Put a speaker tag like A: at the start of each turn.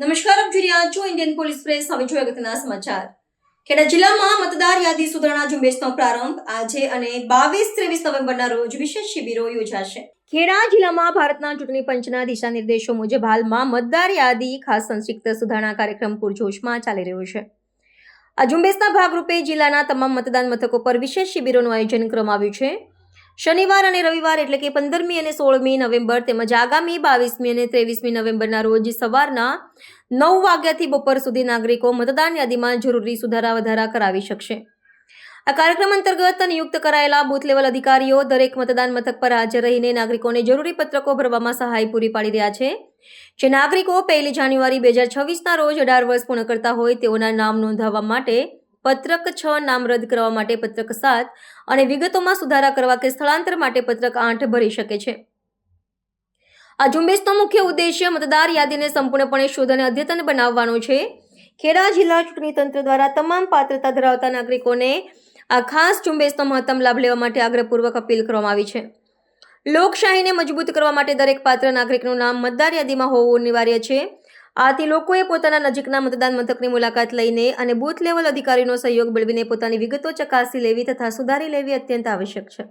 A: નમસ્કાર, આપ જોઈ રહ્યા છો ઇન્ડિયન પોલીસ પ્રેસ. હવે જોઈએ અગત્યના સમાચાર. ખેડા જિલ્લામાં મતદાર યાદી સુધારણા ઝુંબેશનો પ્રારંભ આજે અને બાવીસ ત્રેવીસ નવેમ્બરના રોજ વિશેષ શિબિરો યોજાશે. ખેડા જિલ્લામાં ભારતના ચૂંટણી પંચના દિશા નિર્દેશો મુજબ હાલમાં મતદાર યાદી, ખાસ સંક્ષિપ્ત સુધારણા કાર્યક્રમ પૂરજોશમાં ચાલી રહ્યો છે. આ ઝુંબેશના ભાગરૂપે જિલ્લાના તમામ મતદાન મથકો પર વિશેષ શિબિરોનું આયોજન કરવામાં આવ્યું છે. શનિવાર અને રવિવાર એટલે કે પંદરમી અને સોળમી નવેમ્બર તેમજ આગામી બાવીસમી અને ત્રેવીસમી નવેમ્બરના રોજ સવારના નવ વાગ્યાથી બપોર સુધી નાગરિકો મતદાન યાદીમાં જરૂરી સુધારા વધારા કરાવી શકશે. આ કાર્યક્રમ અંતર્ગત નિયુક્ત કરાયેલા બૂથ લેવલ અધિકારીઓ દરેક મતદાન મથક પર હાજર રહીને નાગરિકોને જરૂરી પત્રકો ભરવામાં સહાય પૂરી પાડી રહ્યા છે. જે નાગરિકો પહેલી જાન્યુઆરી બે હજાર છવ્વીસના રોજ અઢાર વર્ષ પૂર્ણ કરતા હોય તેઓના નામ નોંધાવવા માટે પત્રક છ નામ રદ કરવા માટે પત્રક સાત અને વિગતોમાં સુધારા કરવા કે સ્થળાંતર માટે પત્રક આઠ ભરી શકે છે. આ ઝુંબેશનો મુખ્ય ઉદ્દેશ્ય મતદાર યાદીને સંપૂર્ણપણે શોધ અને અદ્યતન બનાવવાનો છે. ખેડા જિલ્લા ચૂંટણી તંત્ર દ્વારા તમામ પાત્રતા ધરાવતા નાગરિકોને આ ખાસ ઝુંબેશનો મહત્તમ લાભ લેવા માટે આગ્રહપૂર્વક અપીલ કરવામાં આવી છે. લોકશાહીને મજબૂત કરવા માટે દરેક પાત્ર નાગરિકનું નામ મતદાર યાદીમાં હોવું અનિવાર્ય છે. આથી લોકોએ પોતાના નજીકના મતદાન મથકની મુલાકાત લઈને અને બૂથ લેવલ અધિકારીનો સહયોગ મેળવીને પોતાની વિગતો ચકાસી લેવી તથા સુધારી લેવી અત્યંત આવશ્યક છે.